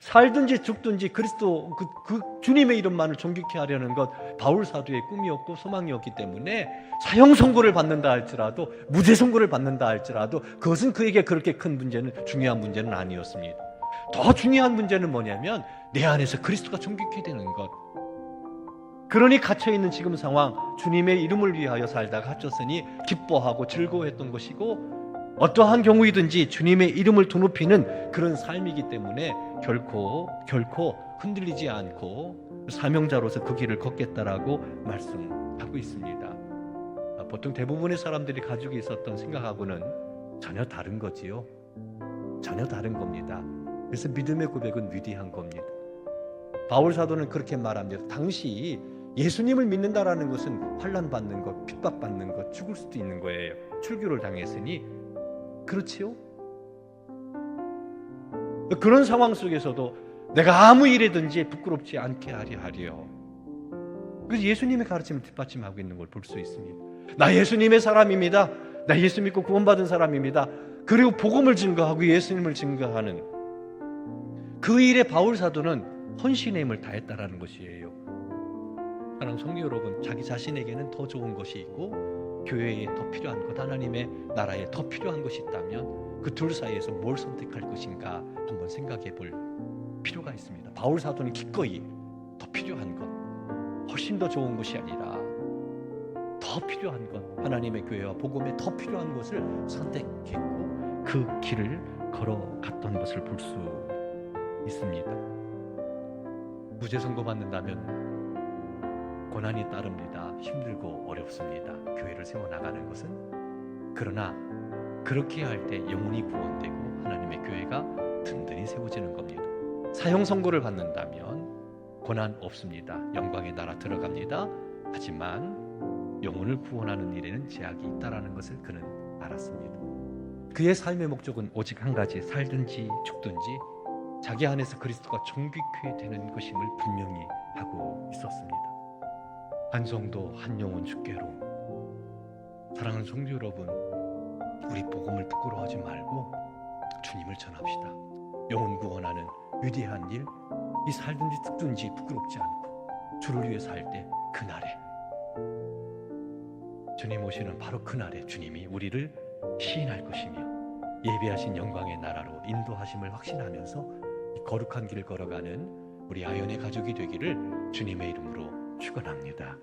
살든지 죽든지 그리스도 그, 그 주님의 이름만을 존귀케 하려는 것 바울 사도의 꿈이었고 소망이었기 때문에 사형 선고를 받는다 할지라도 무죄 선고를 받는다 할지라도 그것은 그에게 그렇게 큰 문제는 중요한 문제는 아니었습니다. 더 중요한 문제는 뭐냐면 내 안에서 그리스도가 존귀케 되는 것. 그러니 갇혀 있는 지금 상황 주님의 이름을 위하여 살다가 갇혔으니 기뻐하고 즐거워했던 것이고 어떠한 경우이든지 주님의 이름을 드높이는 그런 삶이기 때문에 결코 결코 흔들리지 않고 사명자로서 그 길을 걷겠다라고 말씀하고 있습니다. 아, 보통 대부분의 사람들이 가지고 있었던 생각하고는 전혀 다른 거지요. 전혀 다른 겁니다. 그래서 믿음의 고백은 위대한 겁니다. 바울 사도는 그렇게 말합니다. 당시 예수님을 믿는다라는 것은 환란 받는 것, 핍박 받는 것, 죽을 수도 있는 거예요. 출교를 당했으니 그렇지요? 그런 상황 속에서도 내가 아무 일에든지 부끄럽지 않게 하려 하려. 그래서 예수님의 가르침을 뒷받침하고 있는 걸 볼 수 있습니다. 나 예수님의 사람입니다. 나 예수 믿고 구원받은 사람입니다. 그리고 복음을 증거하고 예수님을 증거하는 그 일에 바울 사도는 헌신의 힘을 다했다라는 것이에요. 사랑하는 성도 여러분, 자기 자신에게는 더 좋은 것이 있고 교회에 더 필요한 것, 하나님의 나라에 더 필요한 것이 있다면 그 둘 사이에서 뭘 선택할 것인가 한번 생각해 볼 필요가 있습니다. 바울 사도는 기꺼이 더 필요한 것, 훨씬 더 좋은 것이 아니라 더 필요한 것, 하나님의 교회와 복음에 더 필요한 것을 선택했고 그 길을 걸어갔던 것을 볼 수 있습니다. 무죄 선고 받는다면 고난이 따릅니다. 힘들고 어렵습니다. 교회를 세워 나가는 것은 그러나 그렇게 할 때 영혼이 구원되고 하나님의 교회가 든든히 세워지는 겁니다. 사형 선고를 받는다면 고난 없습니다. 영광의 나라 들어갑니다. 하지만 영혼을 구원하는 일에는 제약이 있다라는 것을 그는 알았습니다. 그의 삶의 목적은 오직 한 가지 살든지 죽든지 자기 안에서 그리스도가 존귀케 되는 것임을 분명히 하고 있었습니다. 한 성도 한 영혼 주께로 사랑하는 성도 여러분 우리 복음을 부끄러워하지 말고 주님을 전합시다. 영혼 구원하는 위대한 일, 이 살든지 죽든지 부끄럽지 않고 주를 위해 살 때 그날에 주님 오시는 바로 그날에 주님이 우리를 시인할 것이며 예비하신 영광의 나라로 인도하심을 확신하면서 이 거룩한 길을 걸어가는 우리 아연의 가족이 되기를 주님의 이름으로 축원합니다.